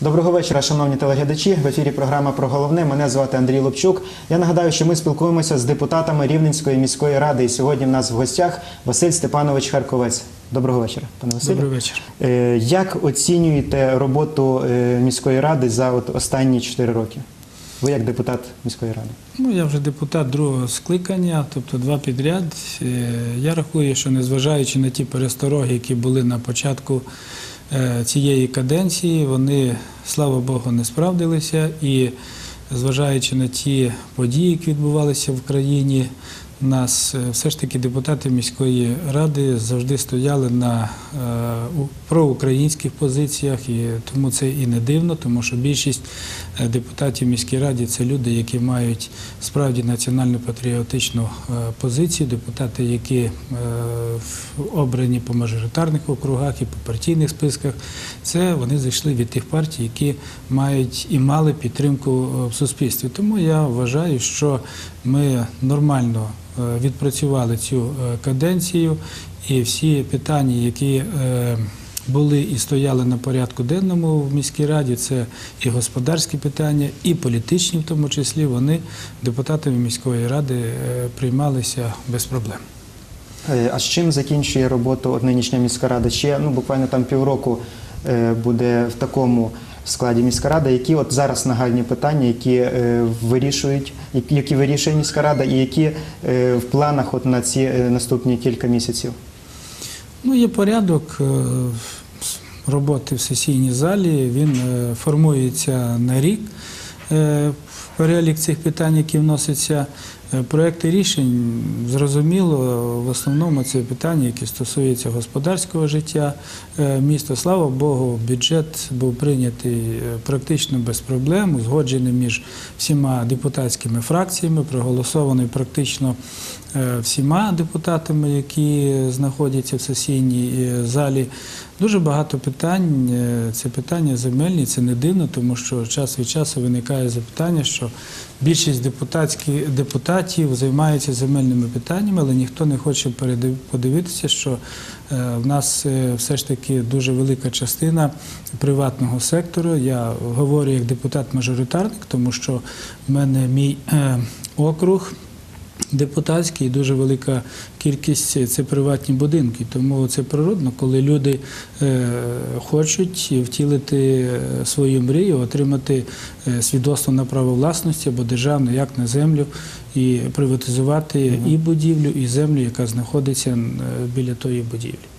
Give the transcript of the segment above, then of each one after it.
Доброго вечора, шановні телеглядачі. В ефірі програма про головне. Мене звати Андрій Лобчук. Я нагадаю, що ми спілкуємося з депутатами Рівненської міської ради. І сьогодні в нас в гостях Василь Степанович Харковець. Доброго вечора, пане Василю. Добрий вечір. Е, Як оцінюєте роботу е, міської ради за от останні 4 роки? Ви як депутат міської ради? Ну, я вже депутат другого скликання, тобто два підряд. Е, Я рахую, що незважаючи на ті перестороги, які були на початку е, цієї каденції, вони, слава Богу, не справдилися. І зважаючи на ті події, які відбувалися в країні, нас е, все ж таки депутати міської ради завжди стояли на е, проукраїнських позиціях, і тому це і не дивно, тому що більшість е, депутатів міської ради це люди, які мають справді національно патріотичну е, позицію, депутати, які обрані по мажоритарних округах і по партійних списках. Це вони зайшли від тих партій, які мають і мали підтримку в суспільстві. Тому я вважаю, що ми нормально відпрацювали цю е, каденцію, і всі питання, які е, були і стояли на порядку денному в міській раді, це і господарські питання, і політичні, в тому числі, вони депутатами міської ради е, приймалися без проблем. Е, А з чим закінчує роботу от нинішня міська рада? Ще ну буквально там півроку е, буде в такому складі міська рада. Які от зараз нагальні питання, які е, вирішують, які- вирішує міська рада, і які е, в планах от на ці е, наступні кілька місяців? Ну, є порядок роботи в сесійній залі. Він формується на рік. Перелік цих питань, які вносяться, проекти рішень, зрозуміло, в основному це питання, які стосуються господарського життя е, міста. Слава Богу, бюджет був прийнятий е, практично без проблем, узгоджений між всіма депутатськими фракціями, проголосований практично е, всіма депутатами, які знаходяться в сесійній е, залі. Дуже багато питань. е, Це питання земельні, це не дивно, тому що час від часу виникає запитання, що більшість депутатів займаються земельними питаннями, але ніхто не хоче подивитися, що е, в нас е, все ж таки дуже велика частина приватного сектору. Я говорю як депутат-мажоритарник, тому що в мене мій е, округ депутатський, і дуже велика кількість це приватні будинки. Тому це природно, коли люди е, хочуть втілити е, свою мрію, отримати е, свідоцтво на право власності або державне, як на землю, і приватизувати і будівлю, і землю, яка знаходиться е, біля тої будівлі.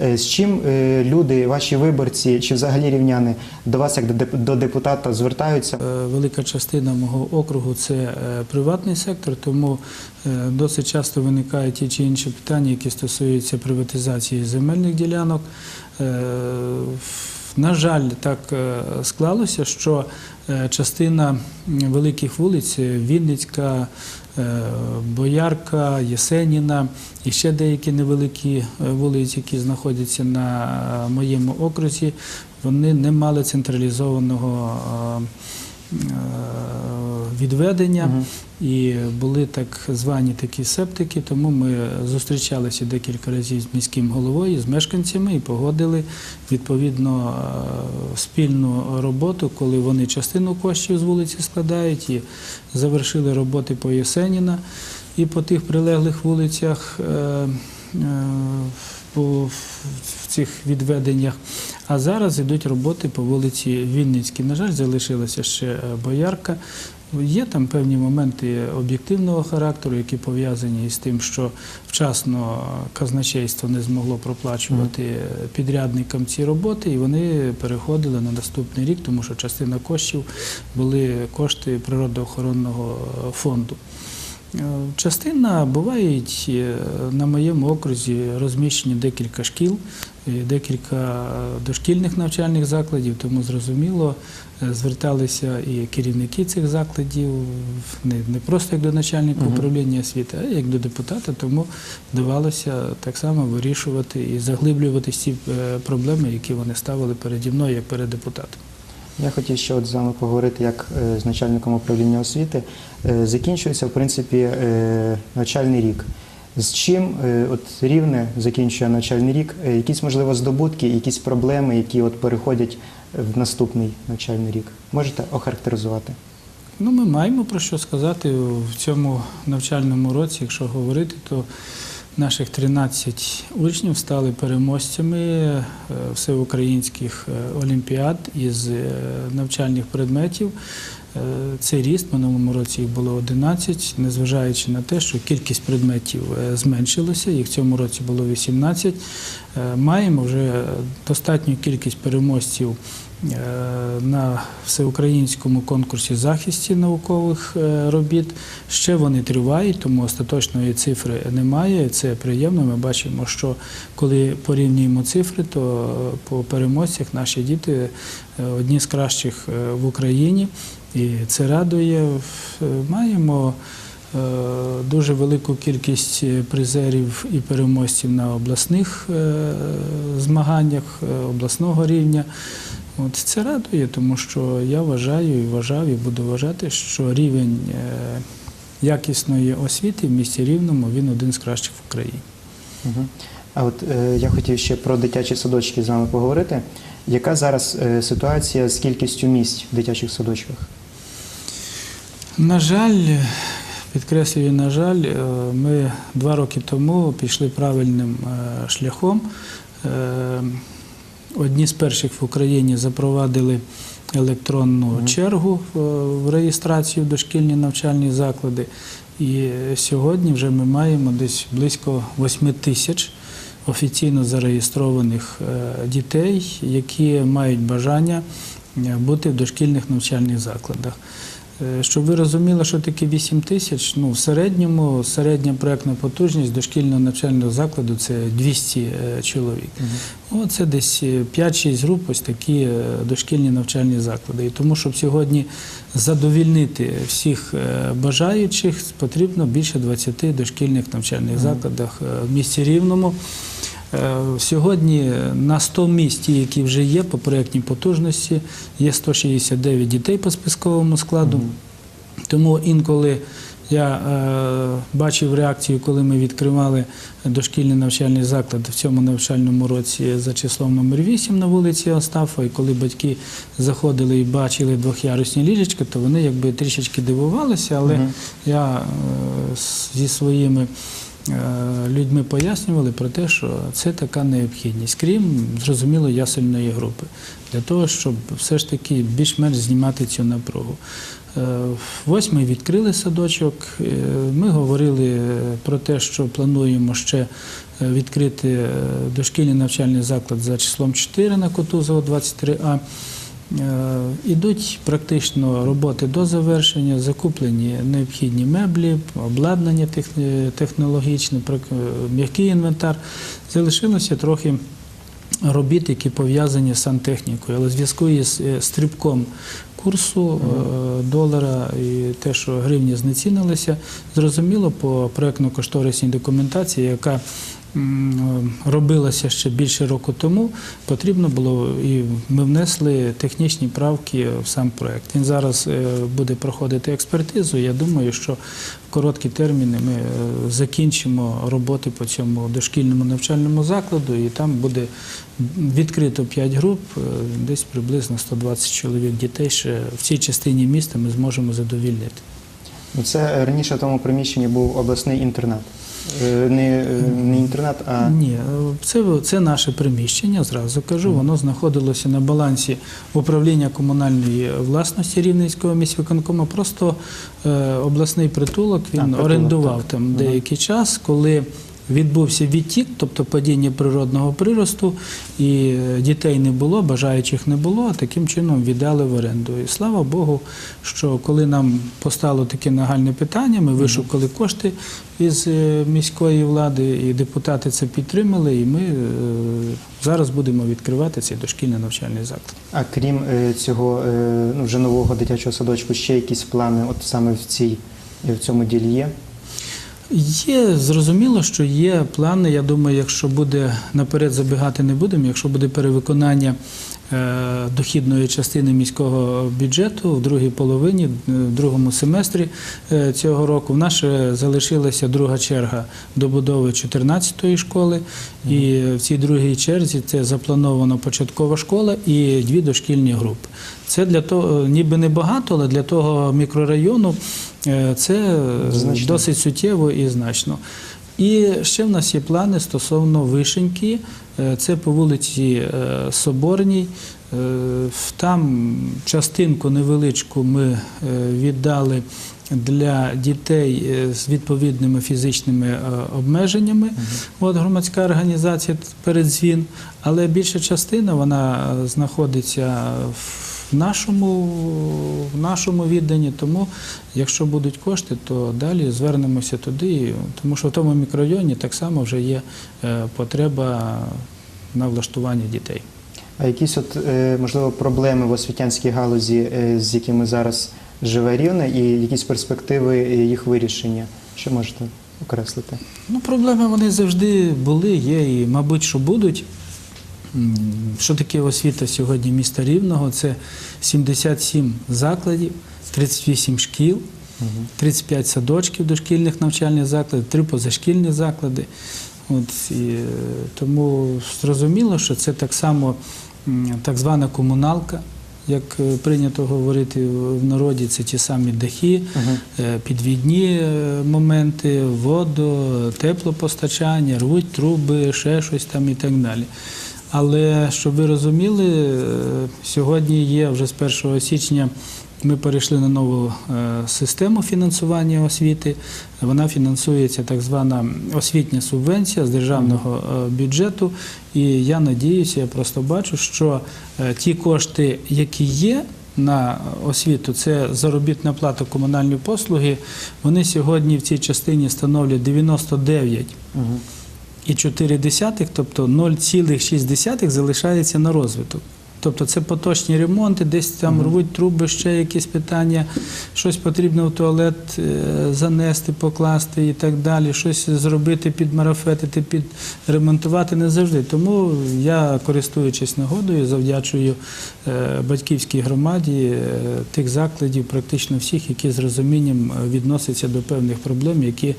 Е, З чим е, люди, ваші виборці чи взагалі рівняни до вас як до деп- до депутата звертаються? Е, Велика частина мого округу це приватний сектор, тому досить часто виникають ті чи інші питання, які стосуються приватизації земельних ділянок. На жаль, так склалося, що частина великих вулиць Вінницька, Боярка, Єсеніна і ще деякі невеликі е, вулиці, які знаходяться на е, моєму окрузі, вони не мали централізованого е, е, відведення і були так звані такі септики. Тому ми зустрічалися декілька разів з міським головою, з мешканцями і погодили відповідно е, спільну роботу, коли вони частину коштів з вулиці складають і завершили роботи по Єсеніна і по тих прилеглих вулицях. е, е, в цих відведеннях. А зараз йдуть роботи по вулиці Вінницькій. На жаль, залишилася ще боярка. Є там певні моменти об'єктивного характеру, які пов'язані з тим, що вчасно казначейство не змогло проплачувати е, підрядникам ці роботи, і вони переходили на наступний рік, тому що частина коштів були кошти природоохоронного е, фонду. Е, Частина бувають е, на моєму окрузі розміщені декілька шкіл, е, декілька дошкільних навчальних закладів, тому зрозуміло зверталися і керівники цих закладів, не, просто як до начальника управління освіти, а як до депутата, тому вдавалося так само вирішувати і заглиблювати ці проблеми, які вони ставили переді мною як перед депутатом. Я хотів ще от з вами поговорити як з начальником управління освіти. Е, Закінчується, в принципі, е, навчальний рік. З чим е, от рівне закінчує навчальний рік? Якісь можливо здобутки, якісь проблеми, які от переходять в наступний навчальний рік? Можете охарактеризувати? Ну, ми маємо про що сказати в цьому навчальному році, якщо говорити, то наших 13 учнів стали переможцями всеукраїнських олімпіад із навчальних предметів. Е, Це ріст в минулому році їх було 11, незважаючи на те, що кількість предметів е, зменшилася, їх в цьому році було 18. Е, Маємо вже достатню кількість переможців на всеукраїнському конкурсі захисті наукових робіт. Ще вони тривають, тому остаточної цифри немає. Це приємно. Ми бачимо, що коли порівнюємо цифри, то по переможцях наші діти одні з кращих в Україні. І це радує. Е, Маємо е, дуже велику кількість призерів і переможців на обласних е, змаганнях обласного рівня. От це радує, тому що я вважаю і вважав, і буду вважати, що рівень якісної освіти в місті Рівному він один з кращих в Україні. Угу. А от е, я хотів ще про дитячі садочки з вами поговорити. Яка зараз е, ситуація з кількістю місць в дитячих садочках? На жаль, підкреслюю, на жаль, е, ми два роки тому пішли правильним е, шляхом. Е, Одні з перших в Україні запровадили електронну чергу в реєстрацію в дошкільні навчальні заклади. І сьогодні вже ми маємо десь близько 8 тисяч офіційно зареєстрованих дітей, які мають бажання бути в дошкільних навчальних закладах. Е, Щоб ви розуміли, що таке 8 тисяч, ну в середньому середня проектна потужність дошкільного навчального закладу це 200 е, чоловік. О, це десь е, 5-6 груп, ось такі е, дошкільні навчальні заклади. І тому, щоб сьогодні задовільнити всіх е, бажаючих, потрібно більше 20 дошкільних навчальних закладах е, в місті Рівному. Е, Сьогодні на 100 місць, які вже є по проєктній потужності, є 169 дітей по списковому складу. Тому інколи я е, бачив реакцію, коли ми відкривали дошкільний навчальний заклад в цьому навчальному році за числом номер 8 на вулиці Остафа. І коли батьки заходили і бачили двохярусні ліжечка, то вони якби трішечки дивувалися, але я е, зі своїми людьми пояснювали про те, що це така необхідність, крім зрозуміло ясельної групи, для того, щоб все ж таки більш-менш знімати цю напругу. Е, Ось ми відкрили садочок. Е, Ми говорили е, про те, що плануємо ще е, відкрити е, дошкільний навчальний заклад за числом 4 на Котузова 23А. Е, Ідуть практично роботи до завершення, закуплені необхідні меблі, обладнання технологічне, прак- м'який інвентар. Залишилося трохи робіт, які пов'язані з сантехнікою. Але в зв'язку із е, стрибком курсу е, долара і те, що гривні знецінилися, зрозуміло по проєктно-кошторисній документації, яка робилася ще більше року тому, потрібно було і ми внесли технічні правки в сам проєкт. Він зараз е, буде проходити експертизу. Я думаю, що в короткі терміни ми е, закінчимо роботи по цьому дошкільному навчальному закладу, і там буде відкрито 5 груп, е, десь приблизно 120 чоловік дітей. Ще в цій частині міста ми зможемо задовільнити. Ну, Це раніше в тому приміщенні був обласний інтернат. Е, Не, е, не інтернат, а Ні, е, це, це наше приміщення, зразу кажу. Воно знаходилося на балансі управління комунальної власності Рівненського міськвиконкому. Просто е, обласний притулок він А, притулок, орендував так. там деякий деякий час, коли. Відбувся відтік, тобто падіння природного приросту, і е, дітей не було, бажаючих не було, а таким чином віддали в оренду. І слава Богу, що коли нам постало таке нагальне питання, ми вишукали кошти із е, міської влади, і депутати це підтримали, і ми е, зараз будемо відкривати цей дошкільний навчальний заклад. А крім цього ну, вже нового дитячого садочку, ще якісь плани, от саме в цій в цьому ділі є? Є зрозуміло, що є плани. Я думаю, якщо буде наперед забігати не будемо, якщо буде перевиконання дохідної частини міського бюджету в другій половині, е, в другому семестрі е, цього року. В нас залишилася друга черга добудови 14-ї школи, і в цій другій черзі це заплановано початкова школа і дві дошкільні групи. Це для того, ніби небагато, але для того мікрорайону е, це е, Значно. досить суттєво і значно. І ще в нас є плани стосовно вишеньки. Е, Це по вулиці е, Соборній. Е, Там частинку невеличку ми віддали для дітей з відповідними фізичними обмеженнями. От громадська організація передзвін, але більша частина вона знаходиться в нашому, в нашому відданні. Тому, якщо будуть кошти, то далі звернемося туди, тому що в тому мікрорайоні так само вже є е, потреба на влаштування дітей. А якісь от е, можливо проблеми в освітянській галузі, е, з якими зараз живе рівне, і якісь перспективи їх вирішення? Що можете окреслити? Ну, проблеми вони завжди були, є і, мабуть, що будуть. Що таке освіта сьогодні міста Рівного? Це 77 закладів, 38 шкіл, 35 садочків дошкільних навчальних закладів, 3 позашкільні заклади. От, і, е, тому зрозуміло, що це так само так звана комуналка, як е, прийнято говорити в народі, це ті самі дахи, Мгм. е, підвідні моменти, воду, теплопостачання, рвуть труби, ще щось там і так далі. Але щоб ви розуміли, е, сьогодні є вже з 1 січня. Ми перейшли на нову е, систему фінансування освіти. Вона фінансується так звана освітня субвенція з державного е, бюджету. І я надіюся, я просто бачу, що ті кошти, які є на освіту, це заробітна плата комунальні послуги, вони сьогодні в цій частині становлять 99 Мгм. і 4, тобто 0,6 залишається на розвиток. Тобто це поточні ремонти, десь там рвуть труби, ще якісь питання, щось потрібно в туалет е, занести, покласти і так далі, щось зробити, підмарафетити, підремонтувати не завжди. Тому я, користуючись нагодою, завдячую е, батьківській громаді е, тих закладів, практично всіх, які з розумінням відносяться до певних проблем, які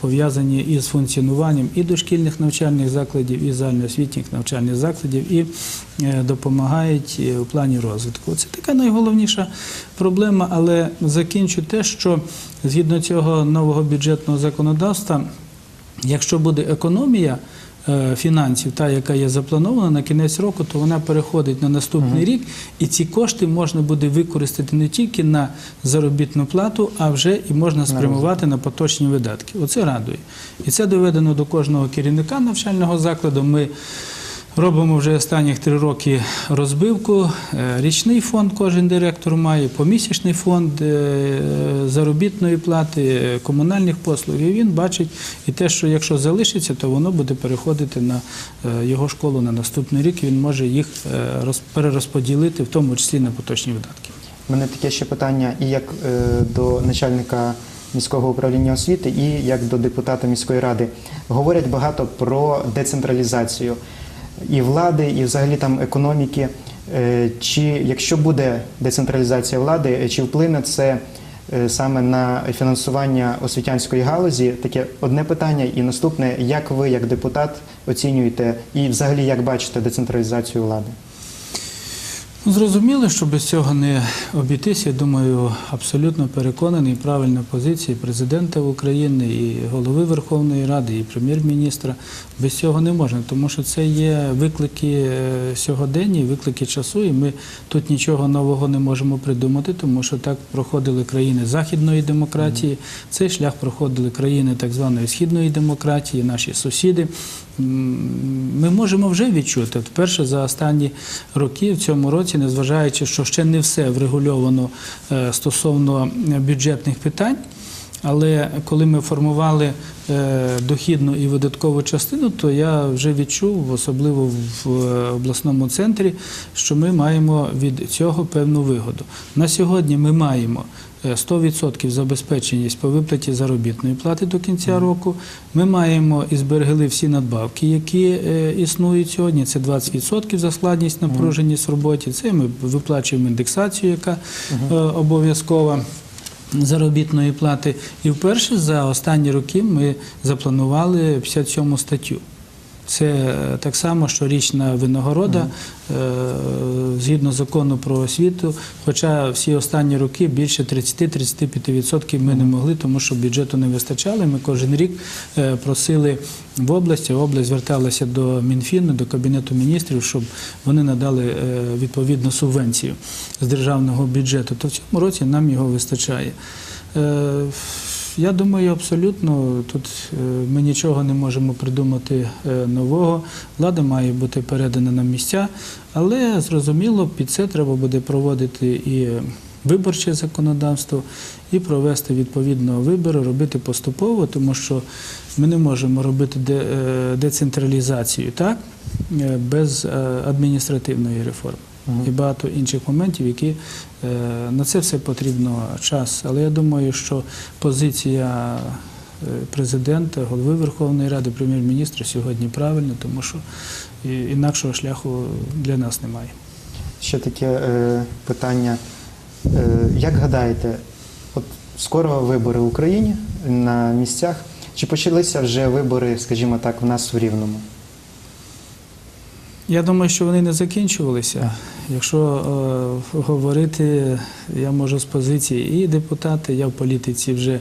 пов'язані із функціонуванням і дошкільних навчальних закладів, і загальноосвітніх навчальних закладів, і е, допомагають е, у плані розвитку. Це така найголовніша проблема, але закінчу те, що згідно цього нового бюджетного законодавства, якщо буде економія е, фінансів, та яка є запланована на кінець року, то вона переходить на наступний рік, і ці кошти можна буде використати не тільки на заробітну плату, а вже і можна спрямувати на поточні видатки. Оце радує. І це доведено до кожного керівника навчального закладу. Ми Робимо вже останніх три роки розбивку. Е, Річний фонд кожен директор має, помісячний фонд е, заробітної плати, е, комунальних послуг. І він бачить і те, що якщо залишиться, то воно буде переходити на його школу на наступний рік. Він може їх перерозподілити, в тому числі на поточні видатки. У мене таке ще питання і як до начальника міського управління освіти, і як до депутата міської ради. Говорять багато про децентралізацію і влади, і взагалі там економіки. Е, Чи якщо буде децентралізація влади, е, чи вплине це е, саме на фінансування освітянської галузі? Таке одне питання. І наступне, як ви, як депутат, оцінюєте і взагалі як бачите децентралізацію влади? Ну, Зрозуміло, що без цього не обійтися. Я думаю, абсолютно переконаний правильна позиція президента України, і голови Верховної Ради, і прем'єр-міністра. Без цього не можна, тому що це є виклики е, сьогодення, виклики часу, і ми тут нічого нового не можемо придумати, тому що так проходили країни західної демократії. Цей шлях проходили країни так званої східної демократії, наші сусіди. Ми можемо вже відчути. Вперше за останні роки в цьому році, незважаючи, що ще не все врегульовано е, стосовно е, бюджетних питань. Але коли ми формували е, дохідну і видаткову частину, то я вже відчув, особливо в е, обласному центрі, що ми маємо від цього певну вигоду. На сьогодні ми маємо е, 100% забезпеченість по виплаті заробітної плати до кінця року. Ми маємо і зберегли всі надбавки, які е, існують сьогодні. Це 20% за складність напруженість в роботі. Це ми виплачуємо індексацію, яка е, обов'язкова заробітної плати. І вперше за останні роки ми запланували 57 статтю. Це е, так само щорічна винагорода е, згідно закону про освіту. Хоча всі останні роки більше 30-35% ми не могли, тому що бюджету не вистачало. Ми кожен рік е, просили в області, область зверталася до Мінфіну, до Кабінету міністрів, щоб вони надали відповідну субвенцію з державного бюджету. То в цьому році нам його вистачає. Я думаю, абсолютно. Тут е, ми нічого не можемо придумати е, нового. Влада має бути передана на місця, але зрозуміло, під це треба буде проводити і виборче законодавство, і провести відповідно вибори, робити поступово, тому що ми не можемо робити е, децентралізацію без адміністративної реформи і багато інших моментів, які е, на це все потрібно час. Але я думаю, що позиція е, президента, голови Верховної Ради, прем'єр-міністра сьогодні правильна, тому що інакшого шляху для нас немає. Ще таке е, питання. Е, як гадаєте, от скоро вибори в Україні на місцях. Чи почалися вже вибори, скажімо так, в нас в Рівному? Я думаю, що вони не закінчувалися. Якщо е, говорити, я можу з позиції і депутата, я в політиці вже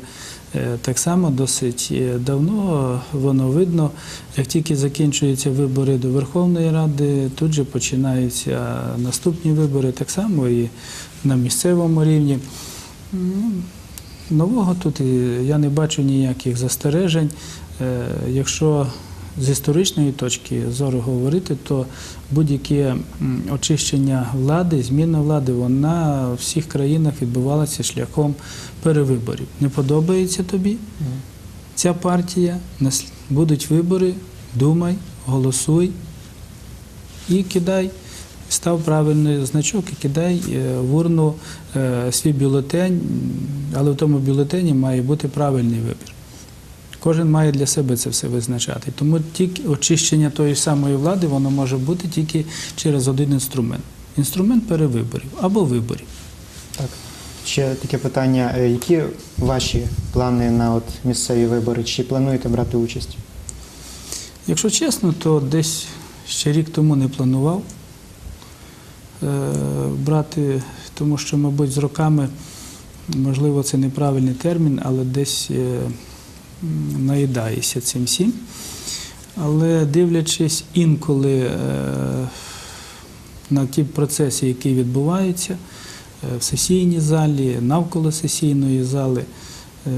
е, так само досить е, давно. Воно видно, як тільки закінчуються вибори до Верховної Ради, тут же починаються наступні вибори, так само і на місцевому рівні. Нового тут і я не бачу ніяких застережень. Е, Якщо з історичної точки зору говорити, то будь-яке очищення влади, зміна влади, вона в всіх країнах відбувалася шляхом перевиборів. Не подобається тобі ця партія, будуть вибори, думай, голосуй і кидай. Став правильний значок і кидай е, в урну е, свій бюлетень, але в тому бюлетені має бути правильний вибір. Кожен має для себе це все визначати. Тому тільки очищення тої самої влади воно може бути тільки через один інструмент. Інструмент перевиборів або виборів. Так. Ще таке питання. Е, Які ваші плани на от місцеві вибори? Чи плануєте брати участь? Якщо чесно, то десь ще рік тому не планував е, брати, тому що, мабуть, з роками, можливо, це неправильний термін, але десь е, наїдаєшся цим всім. Але дивлячись інколи е, на ті процеси, які відбуваються е, в сесійній залі, навколо сесійної зали, е,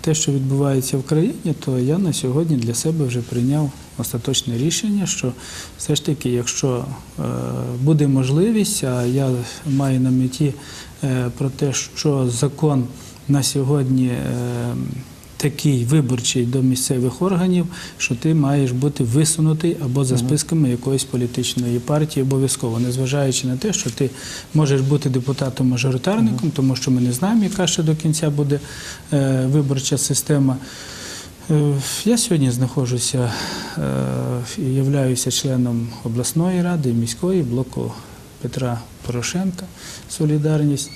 те, що відбувається в країні, то я на сьогодні для себе вже прийняв остаточне рішення, що все ж таки, якщо буде можливість, а я маю на меті про те, що закон на сьогодні. Такий виборчий до місцевих органів, що ти маєш бути висунутий або за списками якоїсь політичної партії, обов'язково, незважаючи на те, що ти можеш бути депутатом-мажоритарником, тому що ми не знаємо, яка ще до кінця буде е, виборча система. Е, Я сьогодні знаходжуся е, і являюся членом обласної ради, міської блоку Петра Порошенка Солідарність.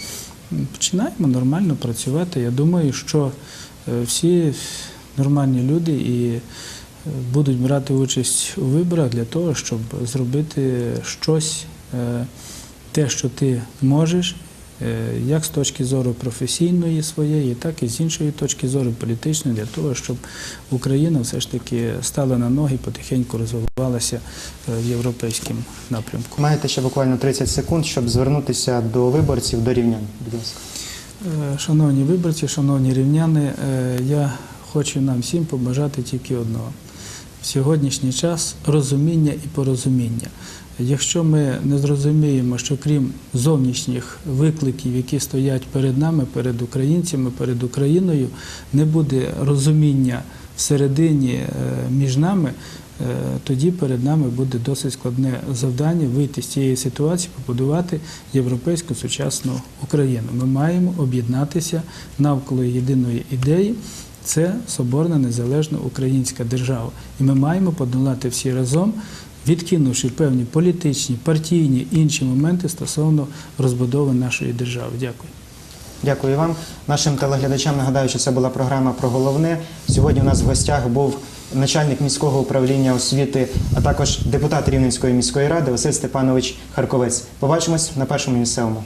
Починаємо нормально працювати. Я думаю, що всі нормальні люди і е, будуть брати участь у виборах для того, щоб зробити щось, е, те, що ти можеш, е, як з точки зору професійної своєї, так і з іншої точки зору політичної, для того, щоб Україна все ж таки стала на ноги і потихеньку розвивалася е, в європейському напрямку. Маєте ще буквально 30 секунд, щоб звернутися до виборців, до рівнян, будь ласка. Е, Шановні виборці, шановні рівняни, е, я хочу нам всім побажати тільки одного. В сьогоднішній час розуміння і порозуміння. Якщо ми не зрозуміємо, що крім зовнішніх викликів, які стоять перед нами, перед українцями, перед Україною, не буде розуміння всередині е, між нами, тоді перед нами буде досить складне завдання вийти з цієї ситуації, побудувати європейську сучасну Україну. Ми маємо об'єднатися навколо єдиної ідеї. Це соборна незалежна українська держава, і ми маємо подолати всі разом, відкинувши певні політичні, партійні інші моменти стосовно розбудови нашої держави. Дякую. Дякую вам. Нашим телеглядачам нагадаю, що це була програма про головне. Сьогодні у нас в гостях був начальник міського управління освіти, а також депутат Рівненської міської ради Василь Степанович Харковець. Побачимось на першому місцевому.